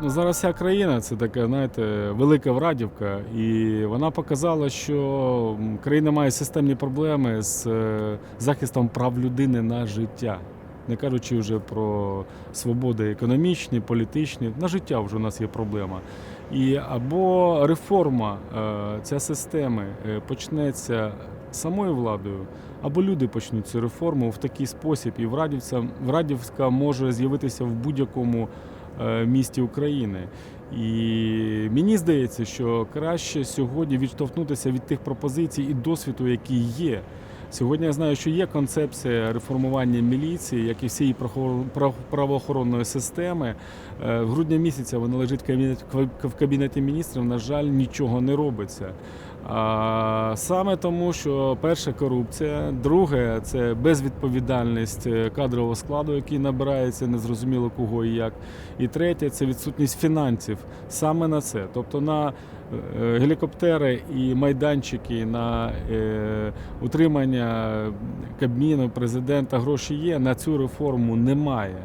Ну, зараз вся країна це така, знаєте, велика врадівка, і вона показала, що країна має системні проблеми з е, захистом прав людини на життя. Не кажучи вже про свободи економічні, політичні, на життя вже у нас є проблема. І або реформа е, ця системи е, почнеться самою владою, або люди почнуть цю реформу в такий спосіб, і Врадівця, Врадівська може з'явитися в будь-якому місті України. І мені здається, що краще сьогодні відштовхнутися від тих пропозицій і досвіду, які є. Сьогодні я знаю, що є концепція реформування міліції, як і всієї правоохоронної системи. Е, В грудні місяця вона лежить в кабінеті, міністрів. На жаль, нічого не робиться. А, саме тому, що перше корупція, друге це безвідповідальність е, кадрового складу, який набирається незрозуміло кого і як. І третє це відсутність фінансів саме на це. Тобто на гелікоптери і майданчики на е, утримання Кабміну, президента гроші є, на цю реформу немає.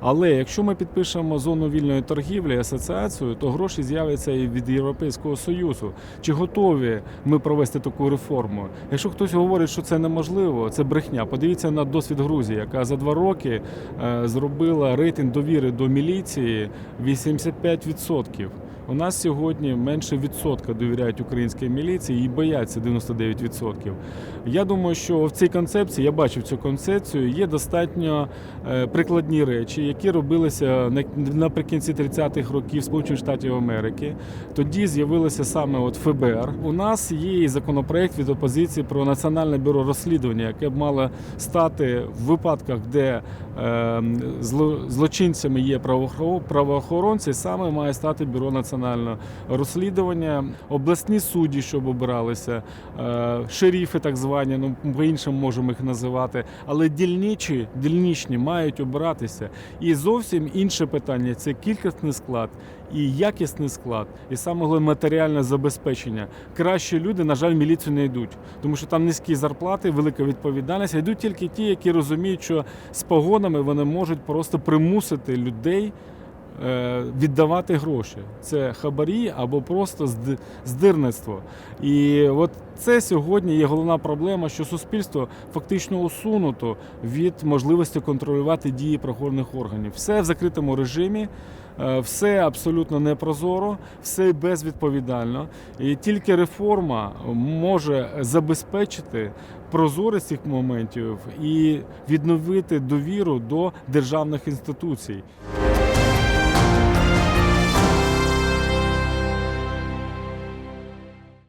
Але якщо ми підпишемо зону вільної торгівлі, асоціацію, то гроші з'являться і від Європейського Союзу. Чи готові ми провести таку реформу? Якщо хтось говорить, що це неможливо, це брехня. Подивіться на досвід Грузії, яка за два роки е, зробила рейтинг довіри до міліції 85%. У нас сьогодні менше відсотка довіряють українській міліції і бояться 99%. Я думаю, що в цій концепції я бачив цю концепцію. Є достатньо е, прикладні речі, які робилися наприкінці 30-х років Сполучених Штатів Америки. Тоді з'явилося саме от ФБР. У нас є і законопроект від опозиції про національне бюро розслідування, яке б мало стати в випадках, де е, злочинцями є правоохоронці, саме має стати бюро національного розслідування, обласні судді, щоб обиралися, е, шерифи, так звані, ну по-іншому можемо їх називати. Але дільничі, дільничні мають обиратися. І зовсім інше питання це кількісний склад і якісний склад, і саме матеріальне забезпечення. Кращі люди, на жаль, міліцію не йдуть, тому що там низькі зарплати, велика відповідальність. Йдуть тільки ті, які розуміють, що з погонами вони можуть просто примусити людей. Е, Віддавати гроші це хабарі або просто здирництво. І от це сьогодні є головна проблема, що суспільство фактично усунуто від можливості контролювати дії правоохоронних органів. Все в закритому режимі, е, все абсолютно непрозоро, все безвідповідально. І тільки реформа може забезпечити прозорість цих моментів і відновити довіру до державних інституцій.